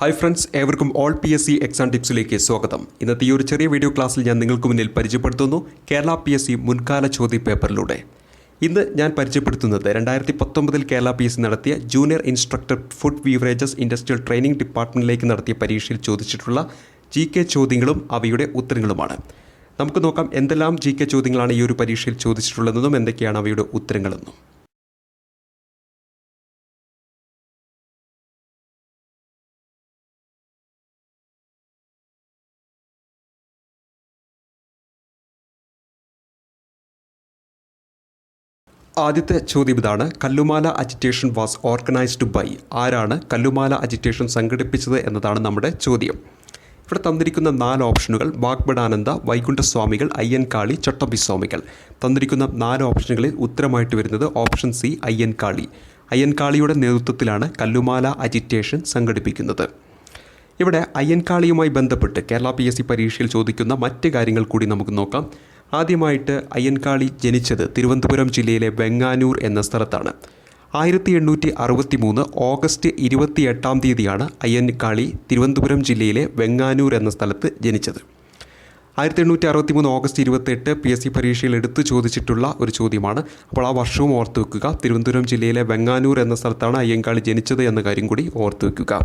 Hi friends ഏവർക്കും all P S C exam ടിപ്സിലേക്ക് സ്വാഗതം. ഇന്നത്തെ ഈ ഒരു ചെറിയ വീഡിയോ ക്ലാസ്സിൽ ഞാൻ നിങ്ങൾക്ക് മുന്നിൽ പരിചയപ്പെടുത്തുന്നു കേരള പി എസ് സി മുൻകാല ചോദ്യ പേപ്പറിലൂടെ. ഇന്ന് ഞാൻ പരിചയപ്പെടുത്തുന്നത് രണ്ടായിരത്തി പത്തൊമ്പതിൽ കേരള പി എസ് സി നടത്തിയ junior instructor food beverages industrial training ഡിപ്പാർട്ട്മെന്റിലേക്ക് നടത്തിയ പരീക്ഷയിൽ ചോദിച്ചിട്ടുള്ള ജി കെ ചോദ്യങ്ങളും അവയുടെ ഉത്തരങ്ങളുമാണ്. നമുക്ക് നോക്കാം എന്തെല്ലാം ജി കെ ചോദ്യങ്ങളാണ് ഈ ഒരു പരീക്ഷയിൽ ചോദിച്ചിട്ടുള്ളതെന്നും എന്തൊക്കെയാണ് അവയുടെ ഉത്തരങ്ങളെന്നും. ആദ്യത്തെ ചോദ്യം ഇതാണ്. Kallumala agitation was organised by ആരാണ് കല്ലുമാല അജിറ്റേഷൻ സംഘടിപ്പിച്ചത് എന്നതാണ് നമ്മുടെ ചോദ്യം. ഇവിടെ തന്നിരിക്കുന്ന നാല് ഓപ്ഷനുകൾ വാഗ്ബടാനന്ദ വൈകുണ്ഠസ്വാമികൾ അയ്യൻകാളി ചട്ടമ്പിസ്വാമികൾ തന്നിരിക്കുന്ന നാല് ഓപ്ഷനുകളിൽ ഉത്തരമായിട്ട് വരുന്നത് ഓപ്ഷൻ സി അയ്യൻകാളി. അയ്യൻകാളിയുടെ നേതൃത്വത്തിലാണ് കല്ലുമാല അജിറ്റേഷൻ സംഘടിപ്പിക്കുന്നത്. ഇവിടെ അയ്യൻകാളിയുമായി ബന്ധപ്പെട്ട് കേരള പി എസ് സി പരീക്ഷയിൽ ചോദിക്കുന്ന മറ്റ് കാര്യങ്ങൾ കൂടി നമുക്ക് നോക്കാം. ആദ്യമായിട്ട് അയ്യൻകാളി ജനിച്ചത് തിരുവനന്തപുരം ജില്ലയിലെ വെങ്ങാനൂർ എന്ന സ്ഥലത്താണ്. ആയിരത്തി എണ്ണൂറ്റി അറുപത്തി മൂന്ന് ഓഗസ്റ്റ് ഇരുപത്തി എട്ടാം തീയതിയാണ് അയ്യൻകാളി തിരുവനന്തപുരം ജില്ലയിലെ വെങ്ങാനൂർ എന്ന സ്ഥലത്ത് ജനിച്ചത്. ആയിരത്തി എണ്ണൂറ്റി അറുപത്തി മൂന്ന് ഓഗസ്റ്റ് ഇരുപത്തെട്ട് പി എസ് സി പരീക്ഷയിൽ എടുത്തു ചോദിച്ചിട്ടുള്ള ഒരു ചോദ്യമാണ്. അപ്പോൾ ആ വർഷവും ഓർത്തു വെക്കുക. തിരുവനന്തപുരം ജില്ലയിലെ വെങ്ങാനൂർ എന്ന സ്ഥലത്താണ് അയ്യങ്കാളി ജനിച്ചത് എന്ന കാര്യം കൂടി ഓർത്തു വെക്കുക.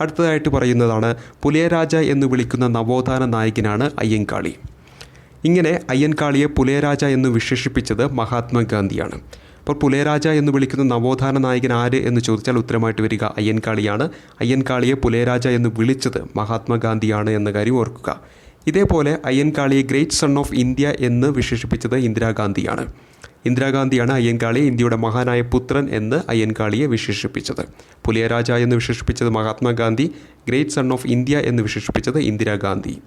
അടുത്തതായിട്ട് പറയുന്നതാണ് പുലിയരാജ എന്ന് വിളിക്കുന്ന നവോത്ഥാന നായകനാണ് അയ്യങ്കാളി ഇങ്ങനെ അയ്യൻകാളിയെ പുലയരാജ എന്ന് വിശേഷിപ്പിച്ചത് മഹാത്മാഗാന്ധിയാണ്. അപ്പോൾ പുലയരാജ എന്ന് വിളിക്കുന്ന നവോത്ഥാന നായകൻ ആര് എന്ന് ചോദിച്ചാൽ ഉത്തരമായിട്ട് വരിക അയ്യൻകാളിയാണ്. അയ്യൻകാളിയെ പുലയരാജ എന്ന് വിളിച്ചത് മഹാത്മാഗാന്ധിയാണ് എന്ന കാര്യം ഓർക്കുക. ഇതേപോലെ അയ്യൻകാളിയെ ഗ്രേറ്റ് സൺ ഓഫ് ഇന്ത്യ എന്ന് വിശേഷിപ്പിച്ചത് ഇന്ദിരാഗാന്ധിയാണ്. ഇന്ദിരാഗാന്ധിയാണ് അയ്യൻകാളിയെ ഇന്ത്യയുടെ മഹാനായ പുത്രൻ എന്ന് അയ്യൻകാളിയെ വിശേഷിപ്പിച്ചത്. പുലിയരാജ എന്ന് വിശേഷിപ്പിച്ചത് Mahatma Gandhi great son of India എന്ന് വിശേഷിപ്പിച്ചത് ഇന്ദിരാഗാന്ധി.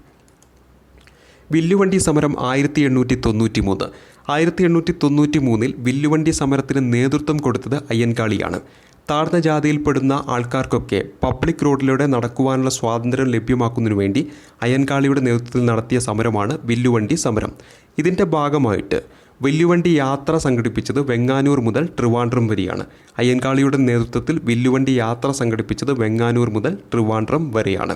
വില്ലുവണ്ടി സമരം ആയിരത്തി എണ്ണൂറ്റി തൊണ്ണൂറ്റി മൂന്ന് ആയിരത്തി എണ്ണൂറ്റി തൊണ്ണൂറ്റി മൂന്നിൽ വില്ലുവണ്ടി സമരത്തിന് നേതൃത്വം കൊടുത്തത് അയ്യൻകാളിയാണ്. താഴ്ന്ന ജാതിയിൽപ്പെടുന്ന ആൾക്കാർക്കൊക്കെ പബ്ലിക് റോഡിലൂടെ നടക്കുവാനുള്ള സ്വാതന്ത്ര്യം ലഭ്യമാക്കുന്നതിനു വേണ്ടി അയ്യൻകാളിയുടെ നേതൃത്വത്തിൽ നടത്തിയ സമരമാണ് വില്ലുവണ്ടി സമരം. ഇതിന്റെ ഭാഗമായിട്ട് വില്ലുവണ്ടി യാത്ര സംഘടിപ്പിച്ചത് വെങ്ങാനൂർ മുതൽ ട്രിവാൻഡ്രം വരെയാണ്. അയ്യൻകാളിയുടെ നേതൃത്വത്തിൽ വില്ലുവണ്ടി യാത്ര സംഘടിപ്പിച്ചത് വെങ്ങാനൂർ മുതൽ ട്രിവാൻഡ്രം വരെയാണ്.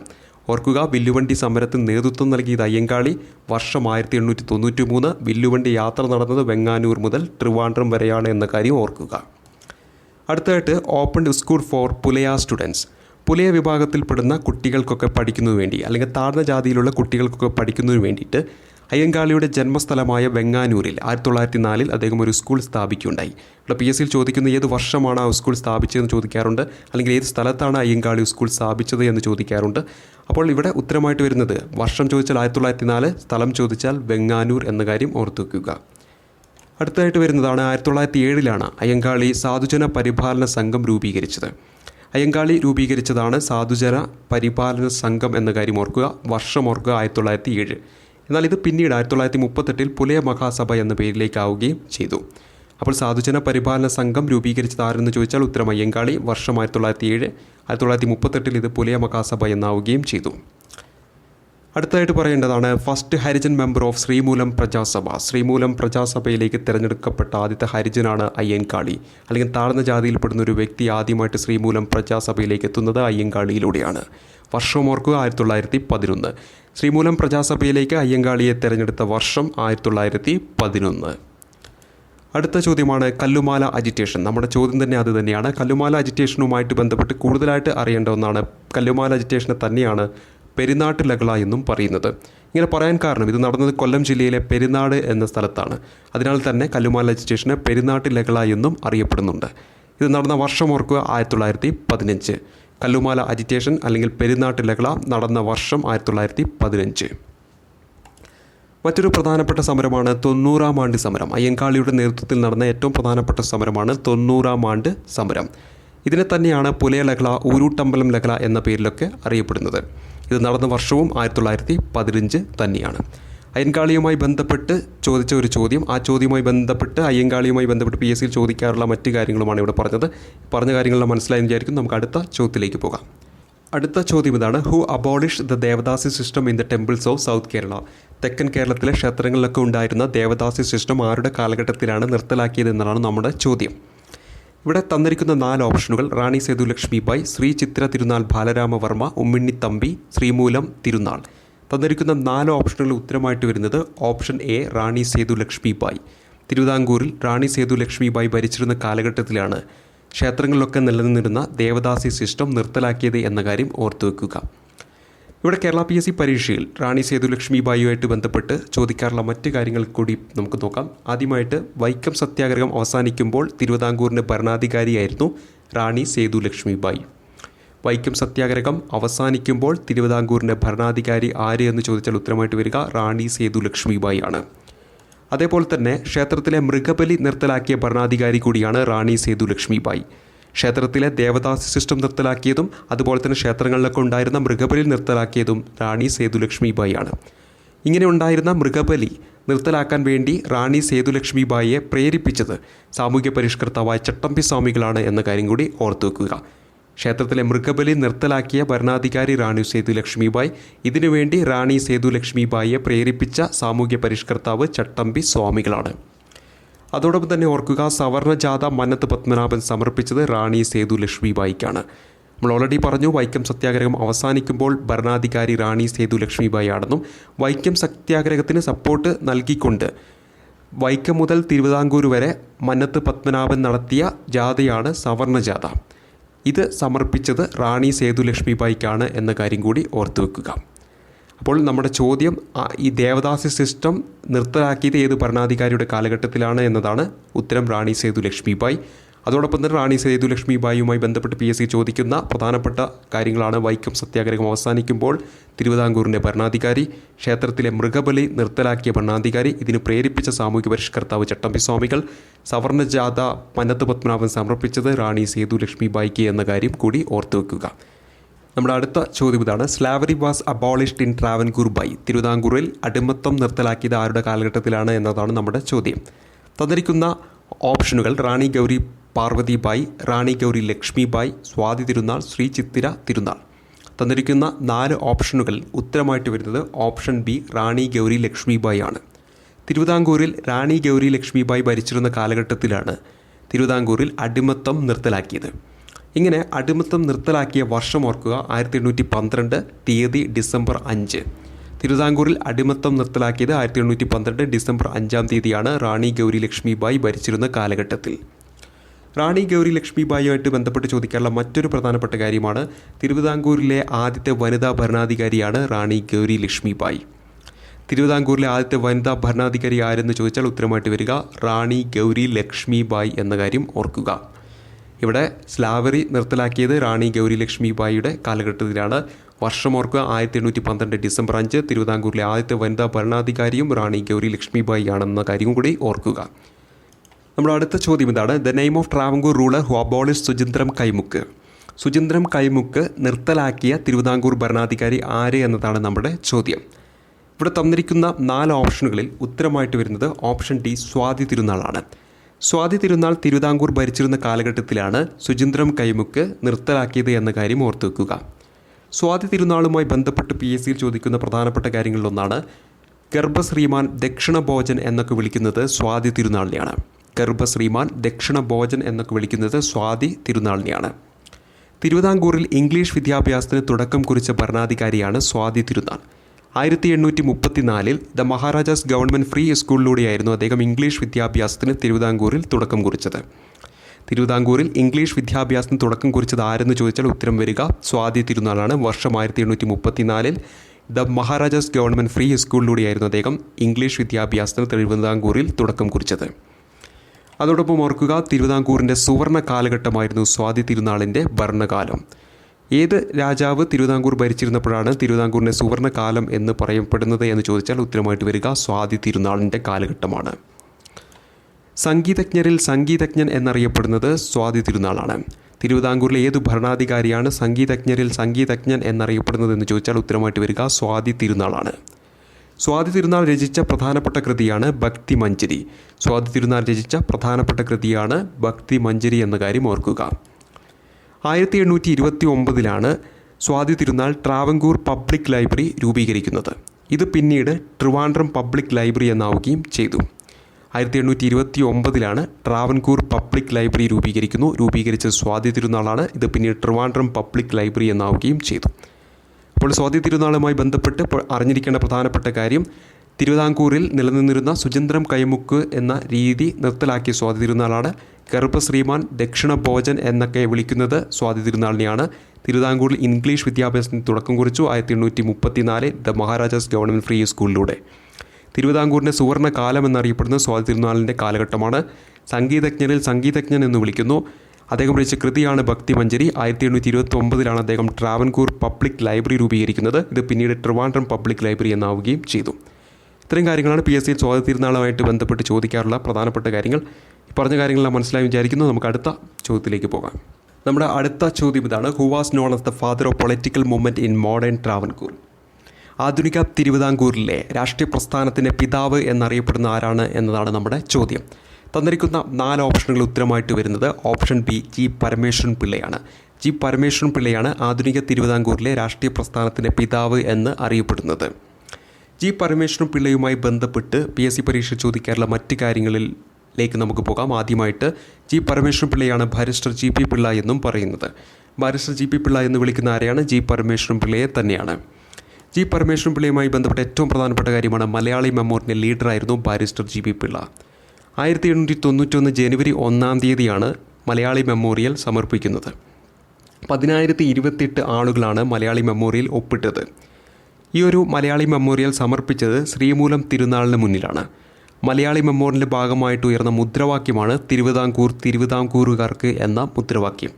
ഓർക്കുക വില്ലുവണ്ടി സമരത്തിന് നേതൃത്വം നൽകിയത് അയ്യങ്കാളി. വർഷം ആയിരത്തി എണ്ണൂറ്റി തൊണ്ണൂറ്റി മൂന്ന് വില്ലുവണ്ടി യാത്ര നടന്നത് വെങ്ങാനൂർ മുതൽ ട്രിവാൻഡ്രം വരെയാണ് എന്ന കാര്യം ഓർക്കുക. അടുത്തതായിട്ട് open school for Pulaya students. Pulaya വിഭാഗത്തിൽപ്പെടുന്ന കുട്ടികൾക്കൊക്കെ പഠിക്കുന്നതിന് വേണ്ടി അല്ലെങ്കിൽ താഴ്ന്ന ജാതിയിലുള്ള കുട്ടികൾക്കൊക്കെ പഠിക്കുന്നതിന് വേണ്ടിയിട്ട് അയ്യങ്കാളിയുടെ ജന്മസ്ഥലമായ വെങ്ങാനൂരിൽ ആയിരത്തി തൊള്ളായിരത്തി നാലിൽ അദ്ദേഹം ഒരു സ്കൂൾ സ്ഥാപിക്കുകയുണ്ടായി. ഇവിടെ പി. എസ്. സിയിൽ ചോദിക്കുന്ന ഏത് വർഷമാണ് ആ സ്കൂൾ സ്ഥാപിച്ചതെന്ന് ചോദിക്കാറുണ്ട്. അല്ലെങ്കിൽ ഏത് സ്ഥലത്താണ് അയ്യങ്കാളി സ്കൂൾ സ്ഥാപിച്ചത് എന്ന് ചോദിക്കാറുണ്ട്. അപ്പോൾ ഇവിടെ ഉത്തരമായിട്ട് വരുന്നത് വർഷം ചോദിച്ചാൽ ആയിരത്തി തൊള്ളായിരത്തി നാല് സ്ഥലം ചോദിച്ചാൽ വെങ്ങാനൂർ എന്ന കാര്യം ഓർത്തു വയ്ക്കുക അടുത്തതായിട്ട് വരുന്നതാണ് ആയിരത്തി തൊള്ളായിരത്തി ഏഴിലാണ് അയ്യങ്കാളി സാധുജന പരിപാലന സംഘം രൂപീകരിച്ചത്. അയ്യങ്കാളി രൂപീകരിച്ചതാണ് സാധുജന പരിപാലന സംഘം എന്ന കാര്യം ഓർക്കുക. വർഷം ഓർക്കുക ആയിരത്തി തൊള്ളായിരത്തി ഏഴ് എന്നാൽ ഇത് പിന്നീട് ആയിരത്തി തൊള്ളായിരത്തി മുപ്പത്തെട്ടിൽ പുലയ മഹാസഭ എന്ന പേരിലേക്കാവുകയും ചെയ്തു. അപ്പോൾ സാധുജന പരിപാലന സംഘം രൂപീകരിച്ചതാരെന്ന് ചോദിച്ചാൽ ഉത്തരം അയ്യങ്കാളി വർഷം ആയിരത്തി തൊള്ളായിരത്തി ഏഴ് ആയിരത്തി തൊള്ളായിരത്തി മുപ്പത്തെട്ടിൽ ഇത് പുലയ മഹാസഭ എന്നാവുകയും ചെയ്തു. അടുത്തതായിട്ട് പറയേണ്ടതാണ് first Harijan member of Sreemoolam Prajasabha. Sreemoolam പ്രജാസഭയിലേക്ക് തിരഞ്ഞെടുക്കപ്പെട്ട ആദ്യത്തെ ഹരിജനാണ് അയ്യൻകാളി അല്ലെങ്കിൽ താഴ്ന്ന ജാതിയിൽപ്പെടുന്ന ഒരു വ്യക്തി ആദ്യമായിട്ട് ശ്രീമൂലം പ്രജാസഭയിലേക്ക് എത്തുന്നത് അയ്യൻകാളിയിലൂടെയാണ് വർഷം ഓർക്കുക ആയിരത്തി തൊള്ളായിരത്തി പതിനൊന്ന് ശ്രീമൂലം പ്രജാസഭയിലേക്ക് അയ്യങ്കാളിയെ തിരഞ്ഞെടുത്ത വർഷം ആയിരത്തി തൊള്ളായിരത്തി പതിനൊന്ന് അടുത്ത ചോദ്യമാണ് കല്ലുമാല അജിറ്റേഷൻ നമ്മുടെ ചോദ്യം തന്നെ അത് തന്നെയാണ്. കല്ലുമാല അജിറ്റേഷനുമായിട്ട് ബന്ധപ്പെട്ട് കൂടുതലായിട്ട് അറിയേണ്ട ഒന്നാണ് കല്ലുമാല അജിറ്റേഷനെ തന്നെയാണ്. പെരുന്നാട്ട് ലഹള എന്നും പറയുന്നത്. ഇങ്ങനെ പറയാൻ കാരണം ഇത് നടന്നത് കൊല്ലം ജില്ലയിലെ പെരുന്നാട് എന്ന സ്ഥലത്താണ്. അതിനാൽ തന്നെ കല്ലുമാല സ്റ്റേഷന് പെരുന്നാട്ട് ലഹള എന്നും അറിയപ്പെടുന്നുണ്ട്. ഇത് നടന്ന വർഷം ഓർക്കുക ആയിരത്തി തൊള്ളായിരത്തി പതിനഞ്ച് കല്ലുമാല അജിറ്റേഷൻ അല്ലെങ്കിൽ പെരുന്നാട്ട് ലഹള നടന്ന വർഷം ആയിരത്തി തൊള്ളായിരത്തി പതിനഞ്ച് മറ്റൊരു പ്രധാനപ്പെട്ട സമരമാണ് തൊണ്ണൂറാം ആണ്ട് സമരം. അയ്യൻകാളിയുടെ നേതൃത്വത്തിൽ നടന്ന ഏറ്റവും പ്രധാനപ്പെട്ട സമരമാണ് തൊണ്ണൂറാം ആണ്ട് സമരം. ഇതിനെ തന്നെയാണ് പുലയ ലഹള ഊരൂട്ടമ്പലം ലഹള എന്ന പേരിലൊക്കെ അറിയപ്പെടുന്നത്. ഇത് നടന്ന വർഷവും ആയിരത്തി തൊള്ളായിരത്തി പതിനഞ്ച് തന്നെയാണ്. അയ്യൻകാളിയുമായി ബന്ധപ്പെട്ട് ചോദിച്ച ഒരു ചോദ്യം. ആ ചോദ്യവുമായി ബന്ധപ്പെട്ട് അയ്യങ്കാളിയുമായി ബന്ധപ്പെട്ട് പി എസ് സിയിൽ ചോദിക്കാറുള്ള മറ്റു കാര്യങ്ങളുമാണ് ഇവിടെ പറഞ്ഞത്. പറഞ്ഞ കാര്യങ്ങളെല്ലാം മനസ്സിലായെന്ന് വിചാരിക്കും നമുക്ക് അടുത്ത ചോദ്യത്തിലേക്ക് പോകാം. അടുത്ത ചോദ്യം ഇതാണ്. Who abolish the devadasi system in the temples of south Kerala തെക്കൻ കേരളത്തിലെ ക്ഷേത്രങ്ങളിലൊക്കെ ഉണ്ടായിരുന്ന ദേവദാസി സിസ്റ്റം ആരുടെ കാലഘട്ടത്തിലാണ് നിർത്തലാക്കിയത് എന്നതാണ് നമ്മുടെ ചോദ്യം. ഇവിടെ തന്നിരിക്കുന്ന നാല് ഓപ്ഷനുകൾ റാണി സേതു ലക്ഷ്മിബായി ശ്രീ ചിത്ര തിരുനാൾ ബാലരാമവർമ്മ ഉമ്മിണ്ണി തമ്പി ശ്രീമൂലം തിരുനാൾ. തന്നിരിക്കുന്ന നാല് ഓപ്ഷനുകൾ ഉത്തരമായിട്ട് വരുന്നത് ഓപ്ഷൻ എ റാണി സേതു ബായ് തിരുവിതാംകൂറിൽ റാണി സേതു ബായ് ഭരിച്ചിരുന്ന കാലഘട്ടത്തിലാണ് ക്ഷേത്രങ്ങളിലൊക്കെ നിലനിന്നിരുന്ന ദേവദാസി സിസ്റ്റം നിർത്തലാക്കിയത് എന്ന കാര്യം ഓർത്തു വെക്കുക ഇവിടെ കേരള പി എസ് സി പരീക്ഷയിൽ റാണി സേതു ലക്ഷ്മിബായിയുമായിട്ട് ബന്ധപ്പെട്ട് ചോദിക്കാറുള്ള മറ്റ് കാര്യങ്ങൾ കൂടി നമുക്ക് നോക്കാം. ആദ്യമായിട്ട് വൈക്കം സത്യാഗ്രഹം അവസാനിക്കുമ്പോൾ തിരുവിതാംകൂറിന്റെ ഭരണാധികാരിയായിരുന്നു റാണി സേതു ലക്ഷ്മിബായി വൈക്കം സത്യാഗ്രഹം അവസാനിക്കുമ്പോൾ തിരുവിതാംകൂറിന്റെ ഭരണാധികാരി ആര് എന്ന് ചോദിച്ചാൽ ഉത്തരമായിട്ട് വരിക റാണി സേതു ലക്ഷ്മിബായി ആണ് അതേപോലെ തന്നെ ക്ഷേത്രത്തിലെ മൃഗബലി നിർത്തലാക്കിയ ഭരണാധികാരി കൂടിയാണ് റാണി സേതു ലക്ഷ്മിബായി ക്ഷേത്രത്തിലെ ദേവദാസി സിസ്റ്റം നിർത്തലാക്കിയതും അതുപോലെ തന്നെ ക്ഷേത്രങ്ങളിലൊക്കെ ഉണ്ടായിരുന്ന മൃഗബലി നിർത്തലാക്കിയതും റാണി സേതുലക്ഷ്മിബായിയാണ്. ലക്ഷ്മിബായി ഇങ്ങനെ ഉണ്ടായിരുന്ന മൃഗബലി നിർത്തലാക്കാൻ വേണ്ടി റാണി സേതുലക്ഷ്മിബായിയെ പ്രേരിപ്പിച്ചത് സാമൂഹ്യ പരിഷ്കർത്താവായ ചട്ടമ്പി സ്വാമികളാണ് എന്ന കാര്യം കൂടി ഓർത്തു വെക്കുക. ക്ഷേത്രത്തിലെ മൃഗബലി നിർത്തലാക്കിയ ഭരണാധികാരി റാണി സേതുലക്ഷ്മിബായി ഇതിനുവേണ്ടി റാണി സേതുലക്ഷ്മിബായിയെ പ്രേരിപ്പിച്ച സാമൂഹ്യ പരിഷ്കർത്താവ് ചട്ടമ്പി സ്വാമികളാണ്. അതോടൊപ്പം തന്നെ ഓർക്കുക സവർണ ജാഥ മന്നത്ത് പത്മനാഭൻ സമർപ്പിച്ചത് റാണി സേതു ലക്ഷ്മിബായിക്കാണ്. നമ്മൾ ഓൾറെഡി പറഞ്ഞു വൈക്കം സത്യാഗ്രഹം അവസാനിക്കുമ്പോൾ ഭരണാധികാരി റാണി സേതു ലക്ഷ്മിബായി ആണെന്നും വൈക്കം സത്യാഗ്രഹത്തിന് സപ്പോർട്ട് നൽകിക്കൊണ്ട് വൈക്കം മുതൽ തിരുവിതാംകൂർ വരെ മന്നത്ത് പത്മനാഭൻ നടത്തിയ ജാഥയാണ് സവർണ ജാഥ ഇത് സമർപ്പിച്ചത് റാണി സേതു ലക്ഷ്മിബായിക്കാണ് എന്ന കാര്യം കൂടി ഓർത്തു വെക്കുക അപ്പോൾ നമ്മുടെ ചോദ്യം ഈ ദേവദാസി സിസ്റ്റം നിർത്തലാക്കിയത് ഏത് ഭരണാധികാരിയുടെ കാലഘട്ടത്തിലാണ് എന്നതാണ് ഉത്തരം റാണി സേതു ലക്ഷ്മിബായി. അതോടൊപ്പം തന്നെ റാണി സേതു ലക്ഷ്മിബായിയുമായി ബന്ധപ്പെട്ട് പി എസ് സി ചോദിക്കുന്ന പ്രധാനപ്പെട്ട കാര്യങ്ങളാണ് വൈക്കം സത്യാഗ്രഹം അവസാനിക്കുമ്പോൾ തിരുവിതാംകൂറിന്റെ ഭരണാധികാരി ക്ഷേത്രത്തിലെ മൃഗബലി നിർത്തലാക്കിയ ഭരണാധികാരി ഇതിന് പ്രേരിപ്പിച്ച സാമൂഹ്യ പരിഷ്കർത്താവ് ചട്ടമ്പി സ്വാമികൾ സവർണജാഥ പന്നത്ത് പത്മനാഭൻ സമർപ്പിച്ചത് റാണി സേതു ലക്ഷ്മിബായിക്ക് എന്ന കാര്യം കൂടി ഓർത്തു വെക്കുക നമ്മുടെ അടുത്ത ചോദ്യം ഇതാണ്. Slavery was abolished in Travancore by തിരുവിതാംകൂറിൽ അടിമത്തം നിർത്തലാക്കിയത് ആരുടെ കാലഘട്ടത്തിലാണ് എന്നതാണ് നമ്മുടെ ചോദ്യം. തന്നിരിക്കുന്ന ഓപ്ഷനുകൾ റാണി ഗൗരി പാർവതി ബായ് റാണി ഗൗരി ലക്ഷ്മി ബായ് സ്വാതി തിരുനാൾ ശ്രീ ചിത്തിര തിരുനാൾ. തന്നിരിക്കുന്ന നാല് ഓപ്ഷനുകൾ ഉത്തരമായിട്ട് വരുന്നത് ഓപ്ഷൻ ബി റാണി ഗൗരി ലക്ഷ്മി ബായ് ആണ്. തിരുവിതാംകൂറിൽ റാണി ഗൗരി ലക്ഷ്മി ബായ് ഭരിച്ചിരുന്ന കാലഘട്ടത്തിലാണ് തിരുവിതാംകൂറിൽ അടിമത്തം നിർത്തലാക്കിയത്. ഇങ്ങനെ അടിമത്തം നിർത്തലാക്കിയ വർഷം ഓർക്കുക. ആയിരത്തി എണ്ണൂറ്റി പന്ത്രണ്ട് തീയതി ഡിസംബർ അഞ്ച്. തിരുവിതാംകൂറിൽ അടിമത്തം നിർത്തലാക്കിയത് ആയിരത്തി എണ്ണൂറ്റി പന്ത്രണ്ട് ഡിസംബർ അഞ്ചാം തീയതിയാണ് റാണി ഗൗരി ലക്ഷ്മിബായി ഭരിച്ചിരുന്ന കാലഘട്ടത്തിൽ. റാണി ഗൗരി ലക്ഷ്മിബായിയുമായിട്ട് ബന്ധപ്പെട്ട് ചോദിക്കാനുള്ള മറ്റൊരു പ്രധാനപ്പെട്ട കാര്യമാണ് തിരുവിതാംകൂറിലെ ആദ്യത്തെ വനിതാ ഭരണാധികാരിയാണ് റാണി ഗൗരി ലക്ഷ്മിബായി തിരുവിതാംകൂറിലെ ആദ്യത്തെ വനിതാ ഭരണാധികാരി ആരെന്ന് ചോദിച്ചാൽ ഉത്തരമായിട്ട് വരിക റാണി ഗൗരി ലക്ഷ്മിബായി എന്ന കാര്യം ഓർക്കുക. ഇവിടെ സ്ലാവറി നിർത്തലാക്കിയത് റാണി ഗൗരി ലക്ഷ്മിബായിയുടെ കാലഘട്ടത്തിലാണ്. വർഷം ഓർക്കുക ആയിരത്തി എണ്ണൂറ്റി പന്ത്രണ്ട് ഡിസംബർ അഞ്ച് തിരുവിതാംകൂറിലെ ആദ്യത്തെ വനിതാ ഭരണാധികാരിയും റാണി ഗൗരി ലക്ഷ്മിബായി ആണെന്ന കാര്യം കൂടി ഓർക്കുക. നമ്മുടെ അടുത്ത ചോദ്യം ഇതാണ്. The name of Travancore ruler who abolish Suchindram Kaimukku. Suchindram Kaimukku നിർത്തലാക്കിയ തിരുവിതാംകൂർ ഭരണാധികാരി ആര് എന്നതാണ് നമ്മുടെ ചോദ്യം. ഇവിടെ തന്നിരിക്കുന്ന നാല് ഓപ്ഷനുകളിൽ ഉത്തരമായിട്ട് വരുന്നത് ഓപ്ഷൻ ഡി സ്വാതി തിരുനാളാണ്. സ്വാതി തിരുനാൾ തിരുവിതാംകൂർ ഭരിച്ചിരുന്ന കാലഘട്ടത്തിലാണ് സുചിന്ദ്രം കൈമുക്ക് നിർത്തലാക്കിയത് എന്ന കാര്യം ഓർത്തു വെക്കുക. സ്വാതി തിരുനാളുമായി ബന്ധപ്പെട്ട് പി എസ് സിയിൽ ചോദിക്കുന്ന പ്രധാനപ്പെട്ട കാര്യങ്ങളിലൊന്നാണ് ഗർഭശ്രീമാൻ ദക്ഷിണ ഭോജൻ എന്നൊക്കെ വിളിക്കുന്നത് സ്വാതി തിരുനാളിനെയാണ്. ഗർഭശ്രീമാൻ ദക്ഷിണ ഭോജൻ എന്നൊക്കെ വിളിക്കുന്നത് സ്വാതി തിരുനാളിനെയാണ്. തിരുവിതാംകൂറിൽ ഇംഗ്ലീഷ് വിദ്യാഭ്യാസത്തിന് തുടക്കം കുറിച്ച ഭരണാധികാരിയാണ് സ്വാതി തിരുനാൾ. ആയിരത്തി എണ്ണൂറ്റി മുപ്പത്തിനാലിൽ ദ മഹാരാജാസ് ഗവൺമെന്റ് ഫ്രീ സ്കൂളിലൂടെയായിരുന്നു അദ്ദേഹം ഇംഗ്ലീഷ് വിദ്യാഭ്യാസത്തിന് തിരുവിതാംകൂറിൽ തുടക്കം കുറിച്ചത്. തിരുവിതാംകൂറിൽ ഇംഗ്ലീഷ് വിദ്യാഭ്യാസത്തിന് തുടക്കം കുറിച്ചത് ആരെന്ന് ചോദിച്ചാൽ ഉത്തരം വരിക സ്വാതി തിരുനാളാണ്. വർഷം ആയിരത്തി എണ്ണൂറ്റി മുപ്പത്തിനാലിൽ ദ മഹാരാജാസ് ഗവൺമെന്റ് ഫ്രീ സ്കൂളിലൂടെയായിരുന്നു അദ്ദേഹം ഇംഗ്ലീഷ് വിദ്യാഭ്യാസത്തിന് തിരുവിതാംകൂറിൽ തുടക്കം കുറിച്ചത്. അതോടൊപ്പം ഓർക്കുക തിരുവിതാംകൂറിന്റെ സുവർണ കാലഘട്ടമായിരുന്നു സ്വാതി തിരുനാളിന്റെ ഭരണകാലം. ഏത് രാജാവ് തിരുവിതാംകൂർ ഭരിച്ചിരുന്നപ്പോഴാണ് തിരുവിതാംകൂറിന്റെ സുവർണകാലം എന്ന് പറയപ്പെടുന്നത് എന്ന് ചോദിച്ചാൽ ഉത്തരമായിട്ട് വരിക സ്വാതി തിരുനാളിന്റെ കാലഘട്ടമാണ്. സംഗീതജ്ഞരിൽ സംഗീതജ്ഞൻ എന്നറിയപ്പെടുന്നത് സ്വാതി തിരുനാളാണ്. തിരുവിതാംകൂറിലെ ഏത് ഭരണാധികാരിയാണ് സംഗീതജ്ഞരിൽ സംഗീതജ്ഞൻ എന്നറിയപ്പെടുന്നത് എന്ന് ചോദിച്ചാൽ ഉത്തരമായിട്ട് വരിക സ്വാതി തിരുനാളാണ്. സ്വാതി തിരുനാൾ രചിച്ച പ്രധാനപ്പെട്ട കൃതിയാണ് ഭക്തി മഞ്ജരി. സ്വാതി തിരുനാൾ രചിച്ച പ്രധാനപ്പെട്ട കൃതിയാണ് ഭക്തി മഞ്ജരി എന്ന കാര്യം ഓർക്കുക. ആയിരത്തി എണ്ണൂറ്റി ഇരുപത്തി ഒമ്പതിലാണ് സ്വാതി തിരുനാൾ ട്രാവൻകൂർ പബ്ലിക് ലൈബ്രറി രൂപീകരിക്കുന്നത്. ഇത് പിന്നീട് ട്രിവാൻഡ്രം പബ്ലിക് ലൈബ്രറി എന്നാവുകയും ചെയ്തു. ആയിരത്തി എണ്ണൂറ്റി ഇരുപത്തി ഒമ്പതിലാണ് ട്രാവൻകൂർ പബ്ലിക് ലൈബ്രറി രൂപീകരിക്കുന്നു. രൂപീകരിച്ച സ്വാതി തിരുനാളാണ്. ഇത് പിന്നീട് ട്രിവാൻഡ്രം പബ്ലിക് ലൈബ്രറി എന്നാവുകയും ചെയ്തു. അപ്പോൾ സ്വാതി തിരുനാളുമായി ബന്ധപ്പെട്ട് അറിഞ്ഞിരിക്കേണ്ട പ്രധാനപ്പെട്ട കാര്യം തിരുവിതാംകൂറിൽ നിലനിന്നിരുന്ന സുചന്ദ്രം കൈമുക്ക് എന്ന രീതി നിർത്തലാക്കിയ സ്വാതി തിരുനാളാണ് ഗർഭശ്രീമാൻ ദക്ഷിണ ഭോജൻ എന്നൊക്കെ വിളിക്കുന്നത് സ്വാതി തിരുനാളിനെയാണ്. തിരുവിതാംകൂറിൽ ഇംഗ്ലീഷ് വിദ്യാഭ്യാസത്തിന് തുടക്കം കുറിച്ചു ആയിരത്തി എണ്ണൂറ്റി മുപ്പത്തിനാല് ദ മഹാരാജാസ് ഗവൺമെന്റ് ഫ്രീ സ്കൂളിലൂടെ. തിരുവിതാംകൂറിന്റെ സുവർണ കാലം എന്നറിയപ്പെടുന്ന സ്വാതി തിരുനാളിന്റെ കാലഘട്ടമാണ്. സംഗീതജ്ഞരിൽ സംഗീതജ്ഞൻ എന്ന് വിളിക്കുന്നു. അദ്ദേഹം രചിച്ച കൃതിയാണ് ഭക്തി ഭക്തിമഞ്ജരി ആയിരത്തി എണ്ണൂറ്റി ഇരുപത്തി ഒമ്പതിലാണ് അദ്ദേഹം ട്രാവൻകൂർ പബ്ലിക് ലൈബ്രറി രൂപീകരിക്കുന്നത്. ഇത് പിന്നീട് ട്രിവാൻഡ്രം പബ്ലിക് ലൈബ്രറി എന്നാവുകയും ചെയ്തു. ഇത്രയും കാര്യങ്ങളാണ് പി എസ് സി ചോദ്യ തിരുനാളുമായിട്ട് ബന്ധപ്പെട്ട് ചോദിക്കാറുള്ള പ്രധാനപ്പെട്ട കാര്യങ്ങൾ. ഈ പറഞ്ഞ കാര്യങ്ങളെല്ലാം മനസ്സിലായി വിചാരിക്കുന്നു. നമുക്ക് അടുത്ത ചോദ്യത്തിലേക്ക് പോകാം. നമ്മുടെ അടുത്ത ചോദ്യം ഇതാണ്. Who was known as the father of political movement in modern Travancore ആധുനിക തിരുവിതാംകൂറിലെ രാഷ്ട്രീയ പ്രസ്ഥാനത്തിന്റെ പിതാവ് എന്നറിയപ്പെടുന്ന ആരാണ് എന്നതാണ് നമ്മുടെ ചോദ്യം. തന്നിരിക്കുന്ന നാല് ഓപ്ഷനുകൾ ഉത്തരമായിട്ട് വരുന്നത് ഓപ്ഷൻ ബി ജി പരമേശ്വരൻ പിള്ളയാണ്. ജി പരമേശ്വരൻ പിള്ളയാണ് ആധുനിക തിരുവിതാംകൂറിലെ രാഷ്ട്രീയ പ്രസ്ഥാനത്തിന്റെ പിതാവ് എന്ന് അറിയപ്പെടുന്നത്. ജി പരമേശ്വരൻ പിള്ളയുമായി ബന്ധപ്പെട്ട് പി എസ് സി പരീക്ഷ ചോദിക്കാറുള്ള മറ്റ് കാര്യങ്ങളിലേക്ക് നമുക്ക് പോകാം. ആദ്യമായിട്ട് ജി പരമേശ്വരൻ പിള്ളയാണ് ബാരിസ്റ്റർ ജി പി പിള്ള എന്നും പറയുന്നത്. ബാരിസ്റ്റർ ജി പി പിള്ള എന്ന് വിളിക്കുന്ന ആരെയാണ്? ജി പരമേശ്വരൻ പിള്ളയെ തന്നെയാണ്. ജി പരമേശ്വരൻ പിള്ളയുമായി ബന്ധപ്പെട്ട ഏറ്റവും പ്രധാനപ്പെട്ട കാര്യമാണ് മലയാളി മെമ്മോറിന്റെ ലീഡറായിരുന്നു ബാരിസ്റ്റർ ജി പി പിള്ള. ആയിരത്തി എണ്ണൂറ്റി തൊണ്ണൂറ്റൊന്ന് ജനുവരി ഒന്നാം തീയതിയാണ് മലയാളി മെമ്മോറിയൽ സമർപ്പിക്കുന്നത്. പതിനായിരത്തി ഇരുപത്തിയെട്ട് ആളുകളാണ് മലയാളി മെമ്മോറിയൽ ഒപ്പിട്ടത്. ഈ ഒരു മലയാളി മെമ്മോറിയൽ സമർപ്പിച്ചത് ശ്രീമൂലം തിരുനാളിന് മുന്നിലാണ്. മലയാളി മെമ്മോറിയലിന്റെ ഭാഗമായിട്ട് ഉയർന്ന മുദ്രാവാക്യമാണ് തിരുവിതാംകൂർ തിരുവിതാംകൂറുകാർക്ക് എന്ന മുദ്രാവാക്യം.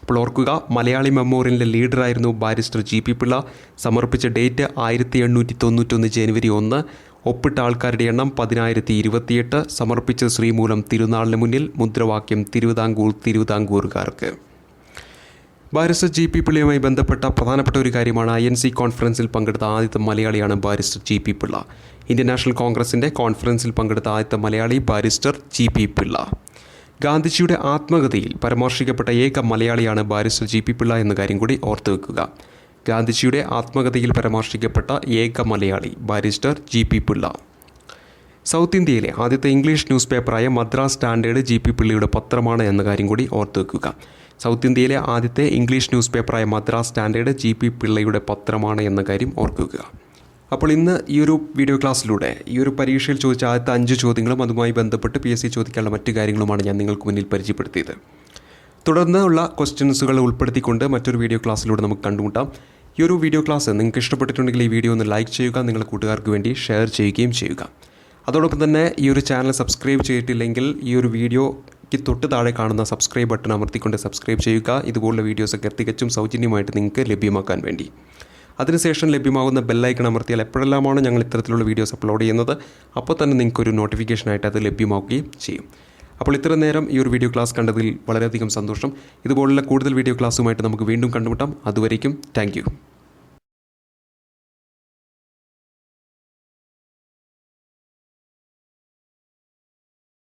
അപ്പോൾ ഓർക്കുക മലയാളി മെമ്മോറിയലിന്റെ ലീഡറായിരുന്നു ബാരിസ്റ്റർ ജി പി പിള്ള. സമർപ്പിച്ച ഡേറ്റ് ആയിരത്തി എണ്ണൂറ്റി തൊണ്ണൂറ്റൊന്ന് ജനുവരി ഒന്ന്. ഒപ്പിട്ട ആൾക്കാരുടെ എണ്ണം പതിനായിരത്തി ഇരുപത്തിയെട്ട് സമർപ്പിച്ച ശ്രീമൂലം തിരുനാളിന് മുന്നിൽ മുദ്രാവാക്യം തിരുവിതാംകൂർ തിരുവിതാംകൂറുകാർക്ക്. ബാരിസ്റ്റർ ജി പി പിള്ളയുമായി ബന്ധപ്പെട്ട പ്രധാനപ്പെട്ട ഒരു കാര്യമാണ് ഐ എൻ സി കോൺഫറൻസിൽ പങ്കെടുത്ത ആദ്യത്തെ മലയാളിയാണ് barrister G P Pillai. Indian national കോൺഗ്രസിന്റെ കോൺഫറൻസിൽ പങ്കെടുത്ത ആദ്യത്തെ Malayali barrister G P Pillai. ഗാന്ധിജിയുടെ ആത്മകഥയിൽ പരാമർശിക്കപ്പെട്ട ഏക മലയാളിയാണ് ബാരിസ്റ്റർ ജി പി പിള്ള എന്ന കാര്യം കൂടി ഓർത്തു വെക്കുക. ഗാന്ധിജിയുടെ ആത്മകഥയിൽ പരാമർശിക്കപ്പെട്ട ഏക Malayali barrister G P Pillai. South ഇന്ത്യയിലെ ആദ്യത്തെ ഇംഗ്ലീഷ് ന്യൂസ് പേപ്പറായ മദ്രാസ് സ്റ്റാൻഡേർഡ് ജി പി പിള്ളയുടെ പത്രമാണ് എന്ന കാര്യം കൂടി ഓർത്തു വെക്കുക. സൗത്ത് ഇന്ത്യയിലെ ആദ്യത്തെ ഇംഗ്ലീഷ് ന്യൂസ് പേപ്പറായ മദ്രാസ് സ്റ്റാൻഡേർഡ് ജി പി പിള്ളയുടെ പത്രമാണ് എന്ന കാര്യം ഓർക്കുക. അപ്പോൾ ഇന്ന് ഈ ഒരു വീഡിയോ ക്ലാസ്സിലൂടെ ഈ ഒരു പരീക്ഷയിൽ ചോദിച്ച ആദ്യത്തെ അഞ്ച് ചോദ്യങ്ങളും അതുമായി ബന്ധപ്പെട്ട് പി എസ് സി ചോദിക്കാനുള്ള മറ്റു കാര്യങ്ങളുമാണ് ഞാൻ നിങ്ങൾക്ക് മുന്നിൽ പരിചയപ്പെടുത്തിയത്. തുടർന്നുള്ള ക്വസ്റ്റ്യൻസുകൾ ഉൾപ്പെടുത്തിക്കൊണ്ട് മറ്റൊരു വീഡിയോ ക്ലാസ്സിലൂടെ നമുക്ക് കണ്ടുമുട്ടാം. ഈ ഒരു വീഡിയോ ക്ലാസ് നിങ്ങൾക്ക് ഇഷ്ടപ്പെട്ടിട്ടുണ്ടെങ്കിൽ ഈ വീഡിയോ ഒന്ന് ലൈക്ക് ചെയ്യുക നിങ്ങളുടെ കൂട്ടുകാർക്ക് വേണ്ടി ഷെയർ ചെയ്യുകയും ചെയ്യുക. അതോടൊപ്പം തന്നെ ഈ ഒരു ചാനൽ സബ്സ്ക്രൈബ് ചെയ്തിട്ടില്ലെങ്കിൽ ഈ ഒരു വീഡിയോയ്ക്ക് തൊട്ട് താഴെ കാണുന്ന സബ്സ്ക്രൈബ് ബട്ടൺ അമർത്തിക്കൊണ്ട് സബ്സ്ക്രൈബ് ചെയ്യുക. ഇതുപോലുള്ള വീഡിയോസൊക്കെ തികച്ചും സൗജന്യമായിട്ട് നിങ്ങൾക്ക് ലഭ്യമാക്കാൻ വേണ്ടി. അതിനുശേഷം ലഭ്യമാകുന്ന ബെല്ലൈക്കൺ അമർത്തിയാൽ എപ്പോഴെല്ലാമാണ് ഞങ്ങൾ ഇത്തരത്തിലുള്ള വീഡിയോസ് അപ്ലോഡ് ചെയ്യുന്നത്? അപ്പോൾ തന്നെ നിങ്ങൾക്കൊരു നോട്ടിഫിക്കേഷനായിട്ട് അത് ലഭ്യമാവുകയും ചെയ്യും. അപ്പോൾ ഇത്ര നേരം ഈ ഒരു വീഡിയോ ക്ലാസ് കണ്ടതിൽ വളരെയധികം സന്തോഷം. ഇതുപോലുള്ള കൂടുതൽ വീഡിയോ ക്ലാസ്സുമായിട്ട് നമുക്ക് വീണ്ടും കണ്ടുമുട്ടാം. അതുവരേക്കും താങ്ക്